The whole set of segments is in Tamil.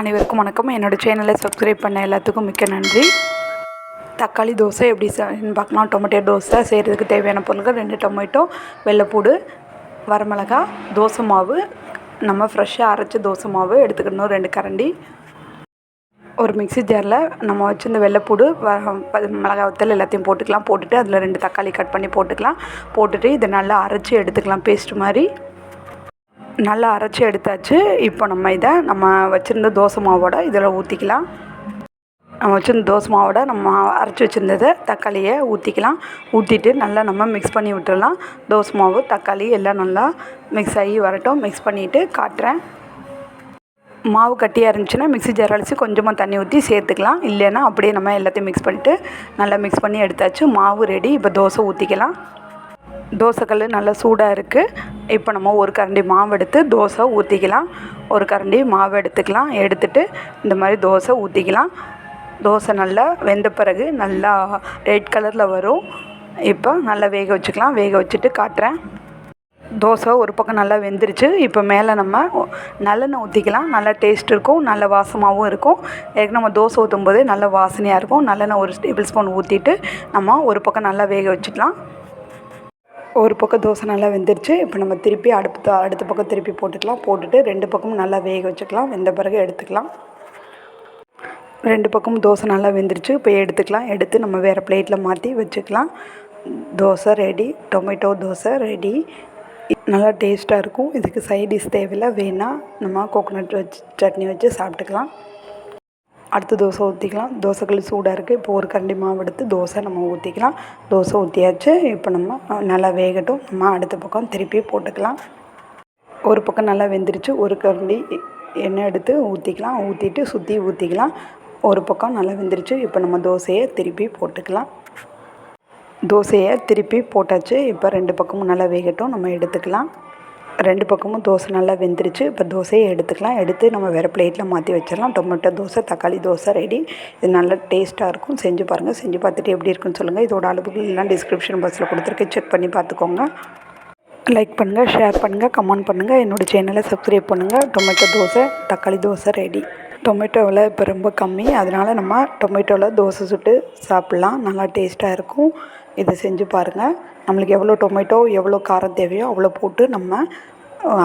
அனைவருக்கும் வணக்கம். என்னோடய சேனலை சப்ஸ்கிரைப் பண்ண எல்லாத்துக்கும் மிக்க நன்றி. தக்காளி தோசை எப்படி பார்க்கலாம். டொமேட்டோ தோசை செய்கிறதுக்கு தேவையான பொருட்கள் ரெண்டு டொமேட்டோ வெள்ளைப்பூடு வரமிளகா தோசை மாவு. நம்ம ஃப்ரெஷ்ஷாக அரைச்ச தோசை மாவு எடுத்துக்கணும். ரெண்டு கரண்டி. ஒரு மிக்ஸி ஜாரில் நம்ம வச்சிருந்த வெள்ளைப்பூடு மிளகா வத்தல் எல்லாத்தையும் போட்டுக்கலாம். போட்டுட்டு அதில் ரெண்டு தக்காளி கட் பண்ணி போட்டுக்கலாம். போட்டுட்டு இதை நல்லா அரைச்சி எடுத்துக்கலாம். பேஸ்ட் மாதிரி. நல்லா அரைச்சி எடுத்தாச்சு. இப்போ நம்ம இதை நம்ம வச்சுருந்த தோசை மாவோட இதில் ஊற்றிக்கலாம் நம்ம வச்சுருந்த தோசை மாவோட நம்ம அரைச்சி வச்சுருந்ததை தக்காளியை ஊற்றிக்கலாம் ஊற்றிட்டு நல்லா நம்ம மிக்ஸ் பண்ணி விட்டுடலாம். தோசை மாவு தக்காளி எல்லாம் நல்லா மிக்ஸ் ஆகி வரட்டும். மிக்ஸ் பண்ணிவிட்டு காட்டுறேன். மாவு கட்டியாக இருந்துச்சுன்னா மிக்ஸி ஜார் கொஞ்சமாக தண்ணி ஊற்றி சேர்த்துக்கலாம். இல்லைன்னா அப்படியே நம்ம எல்லாத்தையும் மிக்ஸ் பண்ணிவிட்டு நல்லா மிக்ஸ் பண்ணி எடுத்தாச்சு. மாவு ரெடி இப்போ தோசை ஊற்றிக்கலாம் தோசைக்கல் நல்லா சூடாக இருக்குது இப்போ நம்ம ஒரு கரண்டி மாவு எடுத்து தோசை ஊற்றிக்கலாம் ஒரு கரண்டி மாவு எடுத்துக்கலாம். எடுத்துட்டு இந்த மாதிரி தோசை ஊற்றிக்கலாம் தோசை நல்லா வெந்த பிறகு நல்லா ரெட் கலரில் வரும். இப்போ நல்லா வேக வச்சுக்கலாம். வேக வச்சுட்டு காட்டுறேன். தோசை ஒரு பக்கம் நல்லா வெந்துருச்சு. இப்போ மேலே நம்ம நல்லெண்ணெய் ஊற்றிக்கலாம் நல்லா டேஸ்ட் இருக்கும். நல்ல வாசமாகவும் இருக்கும். ஏற்கனவே நம்ம தோசை ஊற்றும் போதே நல்ல வாசனையாக இருக்கும். நல்லெண்ணெய் ஒரு டேபிள் ஸ்பூன் ஊற்றிட்டு நம்ம ஒரு பக்கம் நல்லா வேக வச்சுக்கலாம். ஒரு பக்கம் தோசை நல்லா வெந்துருச்சு. இப்போ நம்ம திருப்பி அடுப்பு த- அடுத்த பக்கம் திருப்பி போட்டுக்கலாம். போட்டுட்டு ரெண்டு பக்கமும் நல்லா வேக வச்சுக்கலாம். வெந்த பிறகு எடுத்துக்கலாம். ரெண்டு பக்கமும் தோசை நல்லா வெந்துருச்சு. இப்போ எடுத்துக்கலாம். எடுத்து நம்ம வேறு பிளேட்டில் மாற்றி வச்சுக்கலாம். Dosa ready tomato dosa ready நல்லா டேஸ்ட்டாக இருக்கும். இதுக்கு சைட் டிஷ் தேவையில்லை. வேணால் நம்ம கோகோனட் வச்சு சட்னி வச்சு சாப்பிட்டுக்கலாம். அடுத்து தோசை ஊற்றிக்கலாம் தோசைக்கல் சூடாக இருக்குது இப்போ ஒரு கரண்டி மாவு எடுத்து தோசை நம்ம ஊற்றிக்கலாம் தோசை ஊற்றியாச்சு இப்போ நம்ம நல்லா வேகட்டும். நம்ம அடுத்த பக்கம் திருப்பி போட்டுக்கலாம். ஒரு பக்கம் நல்லா வெந்துருச்சு. ஒரு கரண்டி எண்ணெய் எடுத்து ஊற்றிக்கலாம் ஊற்றிட்டு சுற்றி ஊற்றிக்கலாம் ஒரு பக்கம் நல்லா வெந்துருச்சு. இப்போ நம்ம தோசையை திருப்பி போட்டுக்கலாம். தோசையை திருப்பி போட்டாச்சு. இப்போ ரெண்டு பக்கமும் நல்லா வேகட்டும். நம்ம எடுத்துக்கலாம். ரெண்டு பக்கமும் தோசை நல்லா வெந்துருச்சு. இப்போ தோசையை எடுத்துக்கலாம். எடுத்து நம்ம வேறு பிளேட்டில் மாற்றி வச்சிடலாம். டொமேட்டோ தோசை தக்காளி தோசை ரெடி இது நல்ல டேஸ்ட்டாக இருக்கும். செஞ்சு பாருங்கள் செஞ்சு பார்த்துட்டு எப்படி இருக்குன்னு சொல்லுங்கள் இதோட அளவுகள் எல்லாம் டிஸ்கிரிப்ஷன் பாக்ஸில் கொடுத்துருக்கேன். செக் பண்ணி பார்த்துக்கோங்க. லைக் பண்ணுங்கள் ஷேர் பண்ணுங்கள் கமெண்ட் பண்ணுங்கள் என்னோடய சேனலை சப்ஸ்கிரைப் பண்ணுங்கள் டொமேட்டோ தோசை தக்காளி தோசை ரெடி டொமேட்டோவில் இப்போ ரொம்ப கம்மி. அதனால் நம்ம டொமேட்டோவில் தோசை சுட்டு சாப்பிட்லாம். நல்லா டேஸ்ட்டாக இருக்கும். இதை செஞ்சு பாருங்கள் நம்மளுக்கு எவ்வளோ டொமேட்டோ எவ்வளோ காரம் தேவையோ அவ்வளோ போட்டு நம்ம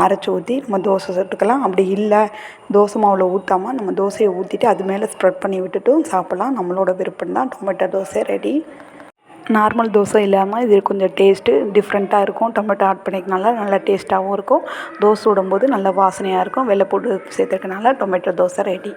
அரைச்சி ஊற்றி நம்ம தோசை சுட்டுக்கலாம். அப்படி இல்லை தோசை மாவில் ஊற்றாமல் நம்ம தோசையை ஊற்றிட்டு அது மேலே ஸ்ப்ரெட் பண்ணி விட்டுட்டும் சாப்பிட்லாம். நம்மளோட விருப்பம் தான் tomato dosa ready normal dosa இல்லாமல் இது கொஞ்சம் டேஸ்ட்டு டிஃப்ரெண்ட்டாக இருக்கும். டொமேட்டோ ஆட் பண்ணிக்கனால நல்லா டேஸ்ட்டாகவும் இருக்கும். தோசை விடும்போது நல்ல வாசனையாக இருக்கும். வெள்ளை போட்டு சேர்த்துக்கனால டொமேட்டோ தோசை ரெடி